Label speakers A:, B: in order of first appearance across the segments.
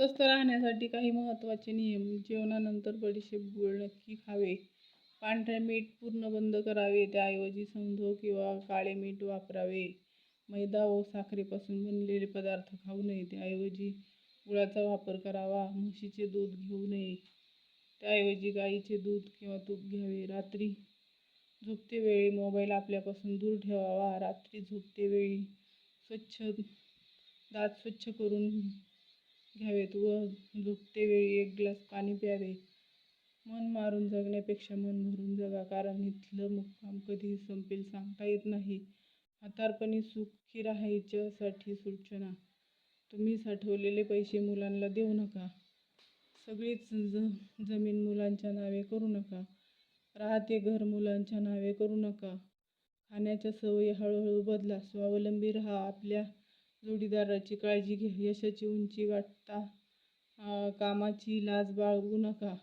A: स्वस्थ राहण्यासाठी काही महत्त्वाचे नियम. जेवणानंतर बडीशेप गुळ नक्की खावे. पांढरे मीठ पूर्ण बंद करावे. त्याऐवजी सौंधव किंवा काळे मीठ वापरावे. मैदा व साखरेपासून बनलेले पदार्थ खाऊ नये. त्याऐवजी गुळाचा वापर करावा. म्हशीचे दूध घेऊ नये. त्याऐवजी गाईचे दूध किंवा तूप घ्यावे. रात्री झोपतेवेळी मोबाईल आपल्यापासून दूर ठेवावा. रात्री झोपतेवेळी स्वच्छ दात स्वच्छ करून घ्यावेत व झोपतेवेळी एक ग्लास पाणी प्यावे. मन मारून जगण्यापेक्षा मन भरून जगा कारण इथलं मुक्काम कधी संपेल सांगता येत नाही. म्हातारपणी सुखी राहायच्यासाठी सूचना. तुम्ही साठवलेले पैसे मुलांना देऊ नका. सगळीच ज जमीन मुलांच्या नावे करू नका. राहते घर मुलांच्या नावे करू नका. खाण्याच्या सवयी हळूहळू बदला. स्वावलंबी राहा. आपल्या जोडीदाराची काळजी घ्या यशाची उंची गाठता कामाची लाज बाळगू नका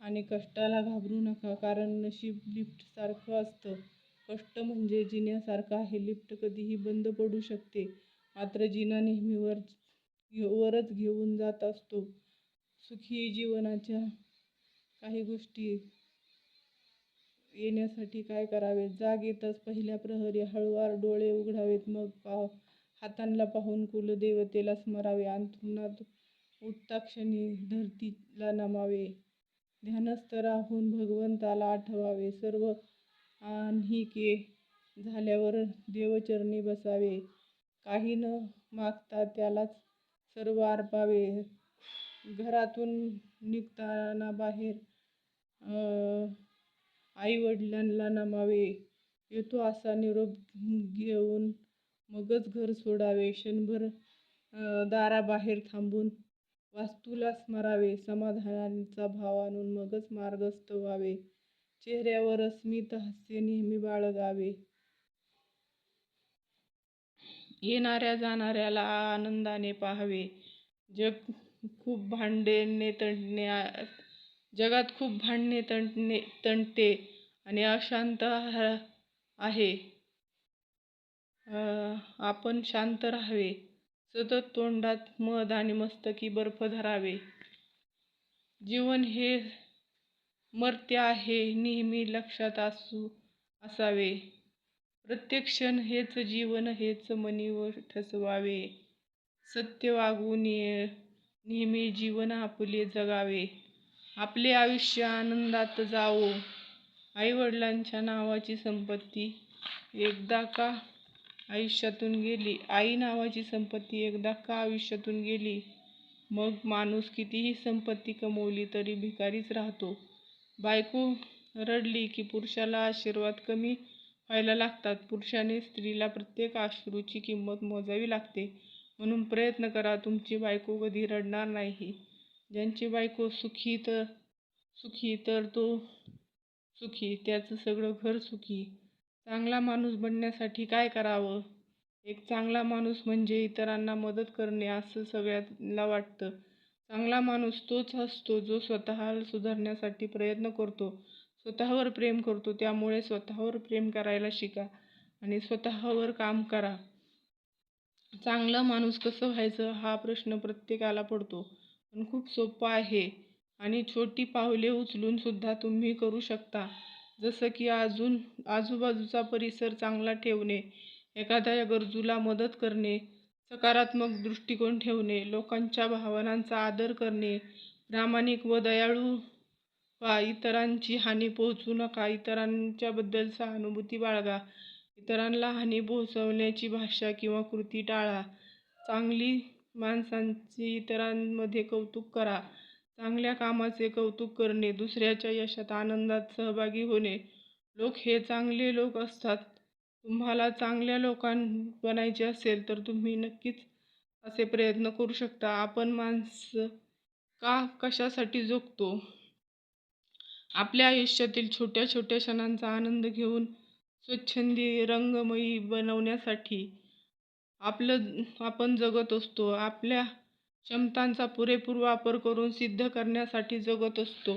A: आणि कष्टाला घाबरू नका कारण नशीब लिफ्टसारखं असतं. कष्ट म्हणजे जिन्यासारखं आहे लिफ्ट कधीही बंद पडू शकते मात्र जिना नेहमीवर वरच घेऊन जात असतो. सुखी जीवनाच्या काही गोष्टी येण्यासाठी काय करावे जाग येताच पहिल्या प्रहरी हळूवार डोळे उघडावेत मग पाव हातांना पाहून कुलदेवतेला स्मरावे. अंतरुणात उत्ताक्षणी धरतीला नमावे. ध्यानस्थ राहून भगवंताला आठवावे. सर्व आन्हिके झाल्यावर देवचरणी बसावे. काही न मागता त्यालाच सर्व अर्पावे घरातून निघताना बाहेर आईवडिलांना नमावे. येतो असा निरोप घेऊन मगच घर सोडावे क्षणभर दाराबाहेर थांबून वास्तूला स्मरावे समाधानाचा भाव आणून मगच मार्गस्थ व्हावे. चेहऱ्यावर अस्मित हास्य नेहमी बाळगावे. येणाऱ्या जाणाऱ्याला आनंदाने पाहावे. जग खूप भांडणे तंटणे जगात खूप भांडणे तंटणे तंटे आणि अशांत आहे. आपण शांत राहावे. सतत तोंडात मध आणि मस्तकी बर्फ धरावे. जीवन हे मर्त्य आहे नेहमी लक्षात असू असावे. प्रत्येक क्षण हेच जीवन हेच मनीवर ठसवावे. सत्य वागून नेहमी जीवन आपले जगावे. आपले आयुष्य आनंदात जावो. आईवडिलांच्या नावाची संपत्ती एकदा का आयुष्यातून गेली. आई नावाची संपत्ती एकदा का आयुष्यातून गेली? मग माणूस कितीही संपत्ती कमवली तरी भिकारीच राहतो. बायको रडली की पुरुषाला आशीर्वाद कमी व्हायला लागतात. पुरुषाने स्त्रीला प्रत्येक अश्रूची किंमत मोजावी लागते. म्हणून प्रयत्न करा तुमची बायको कधी रडणार नाही. ज्यांची बायको सुखी तर सुखी तर तो सुखी. त्याचं सगळं घर सुखी. चांगला माणूस बनण्यासाठी काय करावं? एक चांगला माणूस म्हणजे इतरांना मदत करणे असं सगळ्यांना वाटतं. चांगला माणूस तोच असतो जो स्वतः सुधारण्यासाठी प्रयत्न करतो. स्वतःवर प्रेम करतो त्यामुळे स्वतःवर प्रेम करायला शिका आणि स्वतःवर काम करा. चांगला माणूस कसं व्हायचं हा प्रश्न प्रत्येकाला पडतो पण खूप सोपं आहे आणि छोटी पावले उचलून सुद्धा तुम्ही करू शकता. जसं की अजून आजूबाजूचा परिसर चांगला ठेवणे एखाद्या गरजूला मदत करणे सकारात्मक दृष्टिकोन ठेवणे लोकांच्या भावनांचा आदर करणे प्रामाणिक व दयाळू वा इतरांची हानी पोहोचू नका इतरांच्याबद्दल सहानुभूती बाळगा इतरांना हानी पोहोचवण्याची भाषा किंवा कृती टाळा चांगली माणसांची इतरांमध्ये कौतुक करा चांगल्या कामाचे कौतुक करणे दुसऱ्याच्या यशात आनंदात सहभागी होणे. लोक हे चांगले लोक असतात. तुम्हाला चांगल्या लोकां बनायचे असेल तर तुम्ही नक्कीच असे प्रयत्न करू शकता. आपण माणसं का कशासाठी जोगतो? आपल्या आयुष्यातील छोट्या छोट्या क्षणांचा आनंद घेऊन स्वच्छंदी रंगमयी बनवण्यासाठी आपलं आपण जगत असतो. आपल्या क्षमतांचा पुरेपूर वापर करून सिद्ध करण्यासाठी जगत असतो.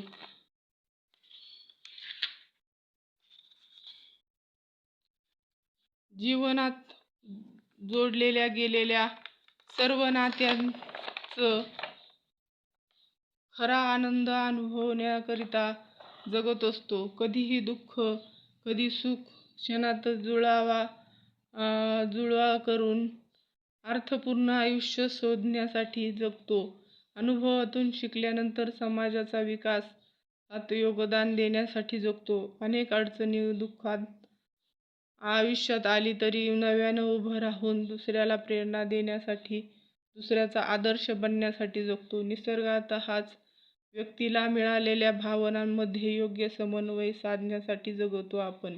A: जीवनात जोडलेल्या गेलेल्या सर्व नात्यांचं खरा आनंद अनुभवण्याकरिता जगत असतो. कधीही दुःख कधी सुख क्षणात जुळावा जुळवा करून अर्थपूर्ण आयुष्य शोधण्यासाठी जगतो. अनुभवातून शिकल्यानंतर समाजाचा विकास आत योगदान देण्यासाठी जगतो. अनेक अडचणी दुःखात आयुष्यात आली तरी नव्यानं उभं राहून दुसऱ्याला प्रेरणा देण्यासाठी दुसऱ्याचा आदर्श बनण्यासाठी जगतो. निसर्गात हाच व्यक्तीला मिळालेल्या भावनांमध्ये योग्य समन्वय साधण्यासाठी जगतो आपण.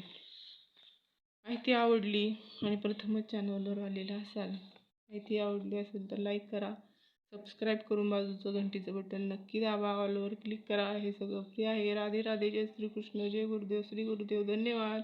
A: माहिती आवडली आणि प्रथमच चॅनलवर आलेला असाल. माहिती आवडली असेल तर लाईक करा. सबस्क्राईब करून बाजूचं घंटीचं बटन नक्की दाबा. ऑलवर क्लिक करा. हे सगळं फ्री आहे. राधे राधे. जय श्रीकृष्ण. जय गुरुदेव. श्री गुरुदेव. धन्यवाद.